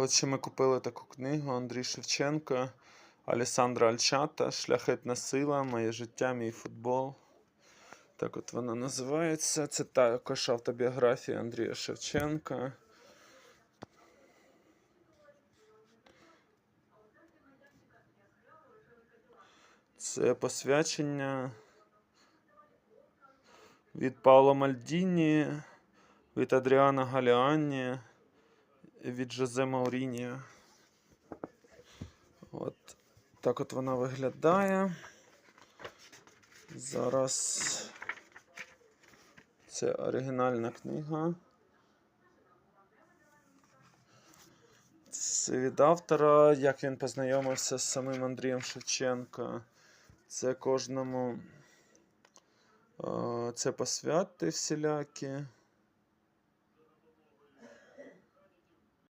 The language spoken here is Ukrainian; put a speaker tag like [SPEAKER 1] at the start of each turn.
[SPEAKER 1] От ще ми купили таку книгу Андрій Шевченко, Алісандра Альчата Шляхетна сила, Моє життя, мій футбол. Так от вона називається. Це також автобіографія Андрія Шевченка. Це посвячення від Пауло Мальдіні, від Адріана Галіані, і від Жозе Мауріні. От так от вона виглядає. Зараз це оригінальна книга. Це від автора, як він познайомився з самим Андрієм Шевченко. Це кожному. е, Це посвяти всілякі.